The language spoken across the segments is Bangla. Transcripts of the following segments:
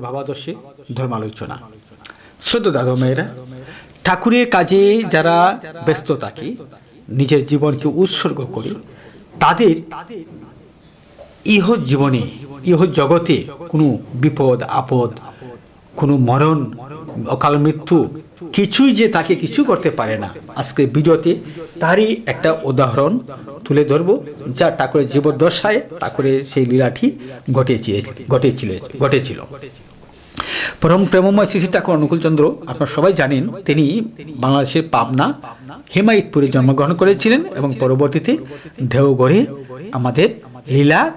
ভাবাদর্শে ধর্মালোচনা। শ্রদ্ধা দাদু মেয়েরা ঠাকুরের কাজে যারা ব্যস্ত থাকে নিজের জীবনকে উৎসর্গ করে তাদের ইহ জীবনে ইহ জগতে কোনো বিপদ আপদ কোনো মরণ অকাল মৃত্যু কিছুই যে তাকে কিছু করতে পারে না। আজকে ভিডিওতে তারই একটা উদাহরণ তুলে ধরবো, যা ঠাকুরের জীবদ্দশায় ঠাকুরের সেই লীলাটি ঘটেছে ঘটেছিল ঘটেছিল। পরম প্রেমময় শ্রী ঠাকুর অনুকূলচন্দ্র, আপনারা সবাই জানেন, তিনি বাংলাদেশের পাবনা, হেমায়তপুরে জন্মগ্রহণ করেছিলেন এবং পরবর্তীতে দেওগড়ে আমাদের লীলা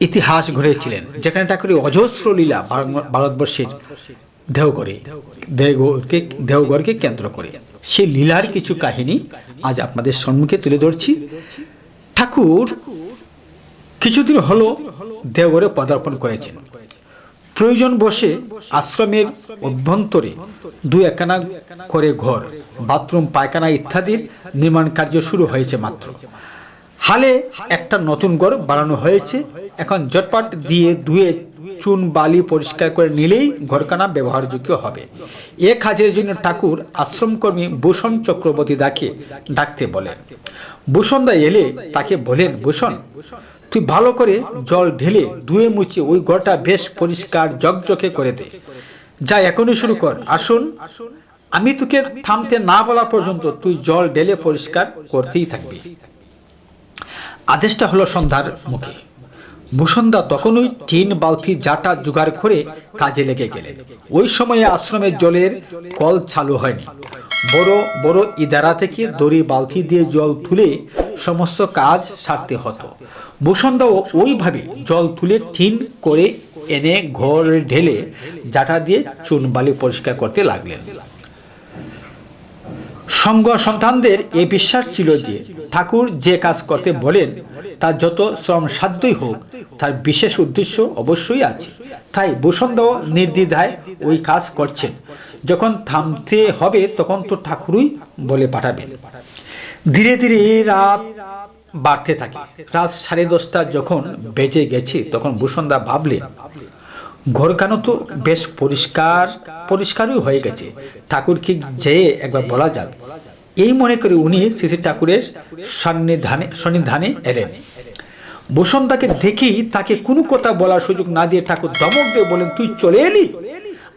ইতিহাস গড়েছিলেন যেখানে ঠাকুরের অজস্র লীলা ভারত- ভারতবর্ষের দেওগড়ে দেওগড়কে দেওগড়কে কেন্দ্র করে। সেই লীলার কিছু কাহিনী আজ আপনাদের সম্মুখে তুলে ধরছি। ঠাকুর কিছুদিন হলো দেওগড়ে পদার্পণ করেছেন। প্রয়োজন বসে আশ্রমের অভ্যন্তরে দু একানা করে ঘর, বাথরুম, পায়খানা ইত্যাদির নির্মাণ কার্য শুরু হয়েছে মাত্র। হালে একটা নতুন ঘর বানানো হয়েছে। এখন জটপাট দিয়ে ধুয়ে চুন বালি পরিষ্কার করে নিলেই ঘরখানা ব্যবহারযোগ্য হবে। এ কাজের জন্য ঠাকুর আশ্রমকর্মী ভূষণ চক্রবর্তী দাকে ডাকতে বলেন ভূষণদা এলে তাকে বলেন, ভূষণ, তুই ভালো করে জল ঢেলে ধুয়ে মুছে ওই ঘরটা বেশ পরিষ্কার জকজকে করে দে। যা এখনই শুরু কর, আসুন। আমি তোকে থামতে না বলা পর্যন্ত তুই জল ঢেলে পরিষ্কার করতেই থাকবি। আদেশটা হলো সন্ধ্যার মুখে। ভূষণদা তখনই টিন বালতি জাটা জোগাড় করে কাজে লেগে গেলেন। ওই সময়ে আশ্রমের জলের কল চালু হয়নি। বড় বড় ইদারা থেকে দড়ি বালতি দিয়ে জল তুলে সমস্ত কাজ সারতে হতো। ভূষণদাও ওইভাবে জল তুলে টিন করে এনে ঘর ঢেলে জাটা দিয়ে চুন বালি পরিষ্কার করতে লাগলেন। সঙ্গ সন্তানদের এ বিশ্বাস ছিল যে ঠাকুর যে কাজ করতে বলেন তা যত শ্রম সাধ্যই হোক, তার বিশেষ উদ্দেশ্য অবশ্যই আছে। তাই বসন্তও নির্দ্বিধায় ওই কাজ করছেন। যখন থামতে হবে, তখন তো ঠাকুরই বলে পাঠাবেন। ধীরে ধীরে রাত বাড়তে থাকে। রাত সাড়ে দশটা যখন বেজে গেছে, তখন ভূষণদা ভাবলেন ঘরখানো তো বেশ পরিষ্কার, পরিষ্কারই হয়ে গেছে। ঠাকুরকে যেয়ে একবার বলা যাক এই মনে করে উনি শ্রী ঠাকুরের সন্নিধানে সন্নিধানে এলেন। বসন্তাকে দেখেই তাকে কোনো কথা বলার সুযোগ না দিয়ে ঠাকুর ধমক দিয়ে বলেন তুই চলে এলি?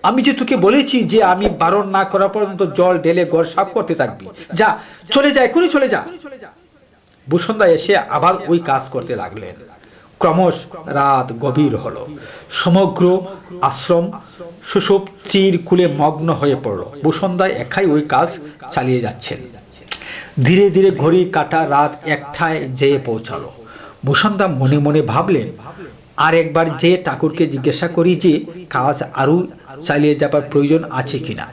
আমি যে তোকে বলেছি যে আমি বারণ না করা পর্যন্ত জল, ঢেলে, ঘর সাফ করতে থাকবি। যা, চলে যা, এখনই চলে যা। বসুন্ধা এসে আবার ওই কাজ করতে লাগলেন। ক্রমশ রাত গভীর হল। সমগ্র আশ্রম সুষুপ্তির কুলে মগ্ন হয়ে পড়ল। বসুন্ধা একাই ওই কাজ চালিয়ে যাচ্ছেন। ধীরে ধীরে ঘড়ি কাটা রাত একটায় যেয়ে পৌঁছালো। বসুন্ধা মনে মনে ভাবলেন, আর একবার যে ঠাকুরকে জিজ্ঞাসা করি যে কাজ আরও চালিয়ে যাবার প্রয়োজন আছে কিনা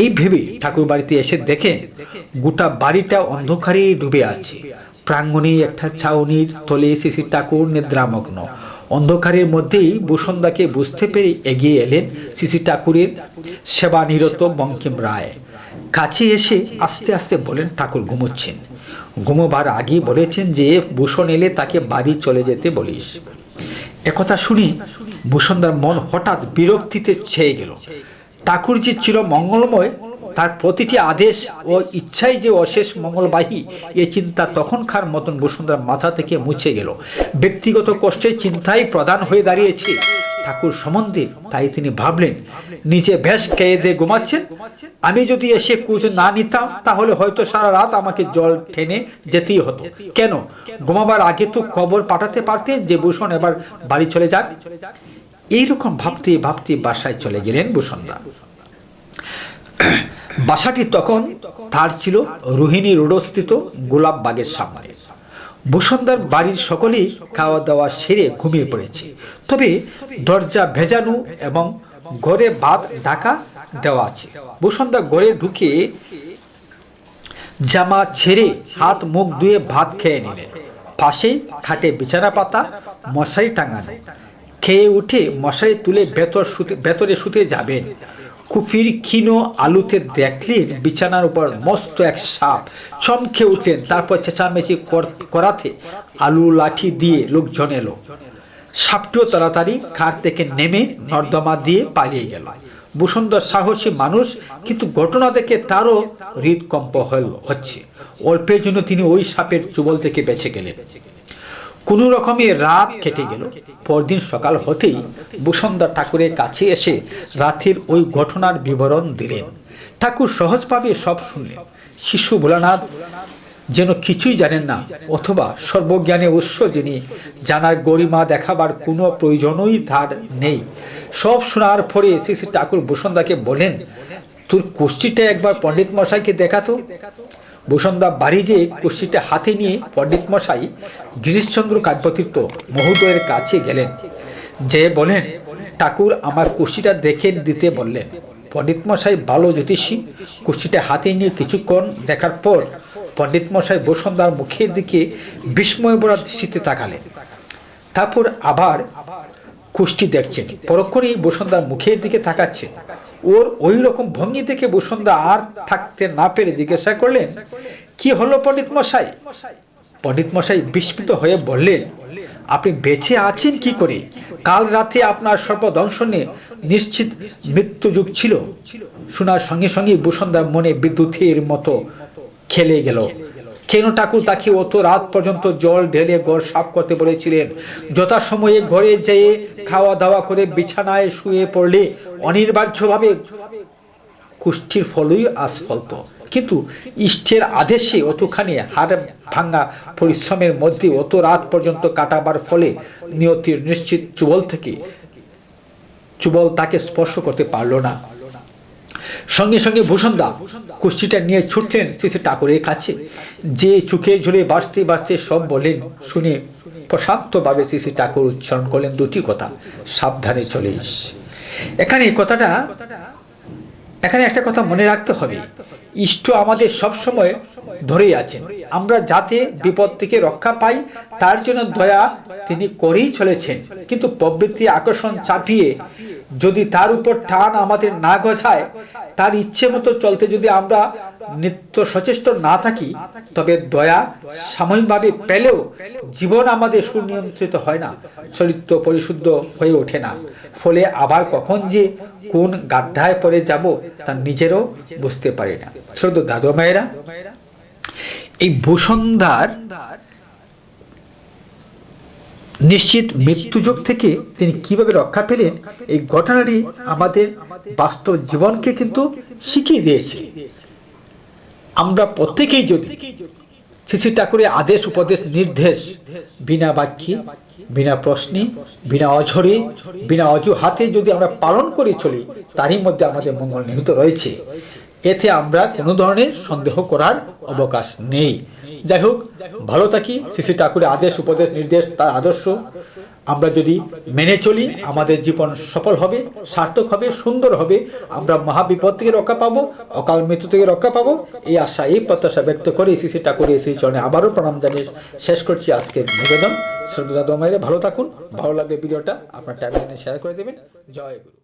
এই ভেবে ঠাকুর বাড়িতে এসে দেখেন, গোটা বাড়িটা অন্ধকারে ডুবে আছে। প্রাঙ্গণে একটা ছাউনির তলে শিশির ঠাকুর নিদ্রামগ্ন। অন্ধকারের মধ্যেই বসুন্দাকে বুঝতে পেরে এগিয়ে এলেন শিশি ঠাকুরের সেবানিরত বঙ্কিম রায়। কাছে এসে আস্তে আস্তে বলেন, ঠাকুর, ঘুমোচ্ছেন। ঘুমোবার আগে বলেছেন যে, ভূষণ এলে তাকে বাড়ি চলে যেতে বলিস। একথা শুনে ভূষণদার মন হঠাৎ বিরক্তিতে ছেয়ে গেল। ঠাকুর যে চির মঙ্গলময় তার প্রতিটি আদেশ ও ইচ্ছাই যে অশেষ মঙ্গলবাহী, এ চিন্তা তখনকার মতন বসুন্ধরার মাথা থেকে মুছে গেল। ব্যক্তিগত কষ্টের চিন্তাই প্রধান হয়ে দাঁড়িয়েছে। ঠাকুর সম্বন্ধে তাই তিনি ভাবলেন, নিজে ভেস খেয়ে দিয়ে ঘুমাচ্ছেন? আমি যদি এসে কুচ না নিতাম, তাহলে হয়তো সারা রাত আমাকে জল ঠেনে যেতেই হতো। কেন? ঘুমাবার আগে তো খবর পাঠাতে পারতেন যে ভূষণ এবার বাড়ি চলে যাক। এইরকম ভাবতে ভাবতে বাসায় চলে গেলেন ভূষণদা বাসাটি তখন তার ছিল রোহিণী রোডস্থিত গোলাপ বাগের সামনে। বসুন্ধার বাড়ির সকলেই খাওয়া দাওয়া সেরে ঘুমিয়ে পড়েছে। তবে দরজা ভেজানো এবং ঘরে ভাত ঢাকা দেওয়া আছে। বসুন্ধা ঘরে ঢুকে জামা ছেড়ে হাত মুখ ধুয়ে ভাত খেয়ে নিলেন। পাশেই খাটে বিছানা পাতা, মশারি টাঙানো। খেয়ে উঠে মশারি তুলে ভেতর শুতে ভেতরে শুতে যাবেন। কুফির ক্ষীণ আলুতে দেখলেন, বিছানার উপর মস্ত এক সাপ চমকে উঠলেন, তারপর চেঁচামেচি কর- করাতে আলু লাঠি দিয়ে লোকজন এলো। সাপটিও তাড়াতাড়ি খাট থেকে নেমে নর্দমা দিয়ে পালিয়ে গেল। বসুন্ধর সাহসী মানুষ, কিন্তু ঘটনা দেখে তারও হৃদকম্প হচ্ছে। অল্পের জন্য তিনি ওই সাপের চুবল থেকে বেঁচে গেলেন। কোনো রকমে রাত কেটে গেল। পরদিন সকাল হতেই বসুন্ধর ঠাকুরের কাছে এসে রাতের ওই ঘটনার বিবরণ দিলেন। ঠাকুর সহজভাবে সব শুনলেন। শিশু ভোলানাথ যেন কিছুই জানেন না, অথবা সর্বজ্ঞানে উৎস যিনি জানার গরিমা দেখাবার কোনো প্রয়োজনই তার নেই। সব শোনার পরে শ্রী শ্রী ঠাকুর বসুন্দাকে বলেন, তোর কুষ্টিটা একবার পণ্ডিত মশাইকে দেখাতো বসুন্ধা বাড়ি যেয়ে কুষ্টিটা হাতে নিয়ে পণ্ডিত মশাই গিরিশচন্দ্র কাব্যতীর্থ মহোদয়ের কাছে গেলেন। যে বলেন, ঠাকুর আমার কুষ্টিটা দেখে দিতে বললেন। পণ্ডিত মশাই ভালো জ্যোতিষী কুষ্টিটা হাতে নিয়ে কিছুক্ষণ দেখার পর পণ্ডিত মশাই বসুন্ধার মুখের দিকে বিস্ময় ভরা দৃষ্টিতে তাকালেন। তারপর আবার কুষ্টি দেখছেন, পরক্ষণেই বসুন্ধার মুখের দিকে তাকাচ্ছে ওর ওই রকম ভঙ্গি থেকে বসুন্ধা আর থাকতে না পেরে জিজ্ঞাসা করলেন, কি হলো পণ্ডিত মশাই? পণ্ডিত মশাই বিস্মিত হয়ে বললেন, আপনি বেঁচে আছেন কি করে? কাল রাতে আপনার সর্বদংশনে নিশ্চিত মৃত্যুযুগ ছিল। শোনার সঙ্গে সঙ্গে বসুন্ধার মনে বিদ্যুতের মতো খেলে গেল। কেন ঠাকুর তাকে অত রাত পর্যন্ত জল ঢেলে ঘর সাফ করতে বলেছিলেন? যথাসময়ে ঘরে যেয়ে খাওয়া দাওয়া করে বিছানায় শুয়ে পড়লে অনিবার্যভাবে কুষ্ঠির ফলই আস্ফলত। কিন্তু ইষ্টের আদেশে অতখানি হাড় ভাঙ্গা পরিশ্রমের মধ্যে অত রাত পর্যন্ত কাটাবার ফলে নিয়তির নিশ্চিত চুবল থেকে চুবল তাকে স্পর্শ করতে পারল না। সঙ্গে সঙ্গে ভূষণদা কুষ্টিটা নিয়ে ছুটলেন শ্রী ঠাকুরের কাছে। যে চোখে ঝুলে বাঁচতে বাঁচতে সব বলেন শুনে প্রশান্তভাবে শ্রী ঠাকুর উচ্চারণ করলেন দুটি কথা, সাবধানে চলিস। এখানে কথাটা, এখানে একটা কথা মনে রাখতে হবে। ইষ্ট আমাদের সব সময় ধরেই আছেন। আমরা যাতে বিপদ থেকে রক্ষা পাই, তার জন্য দয়া তিনি করেই চলেছেন। কিন্তু প্রবৃত্তি আকর্ষণ চাপিয়ে যদি তার উপর টান আমাদের না গছায় তার ইচ্ছে মতো চলতে যদি আমরা নিত্য সচেষ্ট না থাকি, তবে দয়া সাময়িকভাবে পেলেও জীবন আমাদের সুনিয়ন্ত্রিত হয় না, চরিত্র পরিশুদ্ধ হয়ে ওঠে না। ফলে আবার কখন যে কোন গাড্ডায় পড়ে যাব তা নিজেরও বুঝতে পারি না। শ্রদ্ধ দাদু মায়েরা এই বসন্ধার নিশ্চিত মৃত্যুযোগ থেকে তিনি কীভাবে রক্ষা পেলেন, এই ঘটনাটি আমাদের বাস্তব জীবনকে কিন্তু শিখিয়ে দিয়েছে। আমরা প্রত্যেকেই যদি শ্রী ঠাকুরের আদেশ, উপদেশ, নির্দেশ, বিনা বাক্যে, বিনা প্রশ্নে, বিনা অঝরে, বিনা অজুহাতে যদি আমরা পালন করে চলি, তারই মধ্যে আমাদের মঙ্গল নিহিত রয়েছে। এতে আমরা কোনো ধরনের সন্দেহ করার অবকাশ নেই। যাই হোক, ভালো থাকি। শ্রী ঠাকুরের আদেশ, উপদেশ, নির্দেশ, তার আদর্শ। আমরা যদি মেনে চলি, আমাদের জীবন সফল হবে, সার্থক হবে, সুন্দর হবে। আমরা মহাবিপদ থেকে রক্ষা পাবো, অকাল মৃত্যু থেকে রক্ষা পাবো। এই আশা, এই প্রত্যাশা ব্যক্ত করে শ্রী শ্রী ঠাকুরের সেই চরণে আবারও প্রণাম জানিয়ে শেষ করছি আজকের নিবেদন। শ্রদ্ধা মায়েরা ভালো থাকুন। ভালো লাগলে ভিডিওটা আপনার টাইমলাইনে শেয়ার করে দেবেন। জয় গুরু।